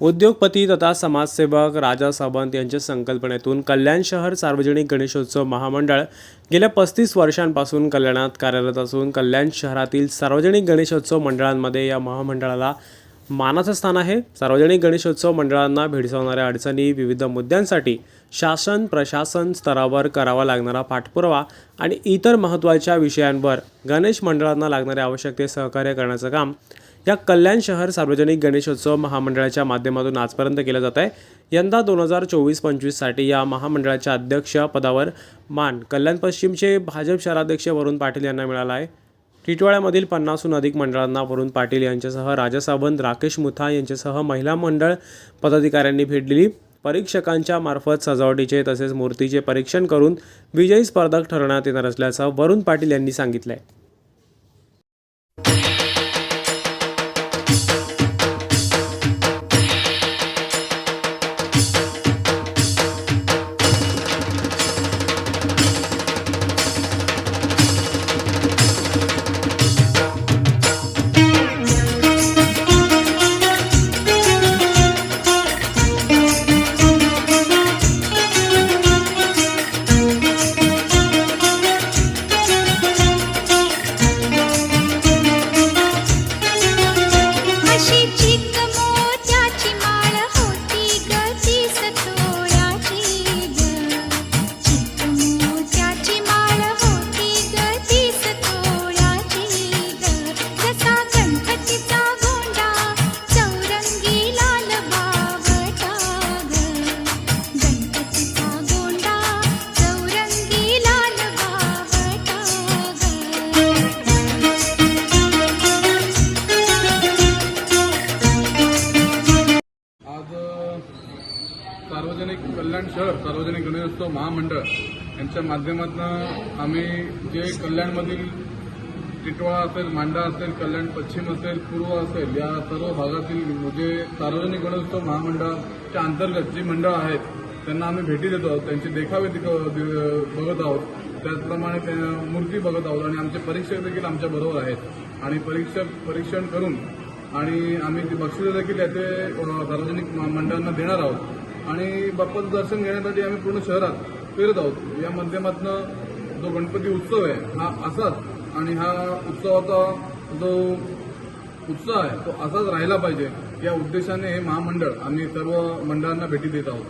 उद्योगपती तथा समाजसेवक राजा सावंत यांच्या संकल्पनेतून कल्याण शहर सार्वजनिक गणेशोत्सव महामंडळ गेल्या पस्तीस वर्षांपासून कल्याणात कार्यरत असून कल्याण शहरातील सार्वजनिक गणेशोत्सव मंडळांमध्ये या महामंडळाला मानाचं स्थान आहे. सार्वजनिक गणेशोत्सव मंडळांना भेडसावणाऱ्या अडचणी विविध मुद्द्यांसाठी शासन प्रशासन स्तरावर करावा लागणारा पाठपुरावा आणि इतर महत्त्वाच्या विषयांवर गणेश मंडळांना लागणारे आवश्यक ते सहकार्य करण्याचं काम या कल्याण शहर सार्वजनिक गणेशोत्सव महामंडळाच्या माध्यमातून आजपर्यंत केलं जात आहे. यंदा दोन हजार चोवीस पंचवीससाठी या महामंडळाच्या अध्यक्ष पदावर मान कल्याण पश्चिमचे भाजप शहराध्यक्ष वरुण पाटील यांना मिळाला आहे. टिटवाळ्यामधील पन्नासहून अधिक मंडळांना वरुण पाटील यांच्यासह राजा सावंत राकेश मुथा यांच्यासह महिला मंडळ पदाधिकाऱ्यांनी भेट दिली. परीक्षकांच्या मार्फत सजावटीचे तसेच मूर्तीचे परीक्षण करून विजयी स्पर्धक ठरवण्यात येणार असल्याचं वरुण पाटील यांनी सांगितलं आहे सार्वजनिक कल्याण शहर सार्वजनिक गणेशोत्सव महामंडळ यांच्या माध्यमातून आम्ही जे कल्याणमधील टिटवाळा असेल मांडा असेल कल्याण पश्चिम असेल पूर्व असेल या सर्व भागातील जे सार्वजनिक गणेशोत्सव महामंडळाच्या अंतर्गत जी मंडळं आहेत त्यांना आम्ही भेटी देतो आहोत. त्यांचे देखावे बघत आहोत. त्याचप्रमाणे त्या मूर्ती बघत आहोत आणि आमचे परीक्षक देखील आमच्या बरोबर आहेत. आणि परीक्षक परीक्षण करून आणि आम्ही ती बक्षिसं देखील याचे सार्वजनिक मंडळांना देणार आहोत. आणि बाप्पाचं दर्शन घेण्यासाठी आम्ही पूर्ण शहरात फिरत आहोत. या माध्यमातून जो गणपती उत्सव आहे हा असाच आणि हा उत्सवाचा जो उत्साह आहे तो असाच राहिला पाहिजे या उद्देशाने हे महामंडळ आम्ही सर्व मंडळांना भेटी देत आहोत.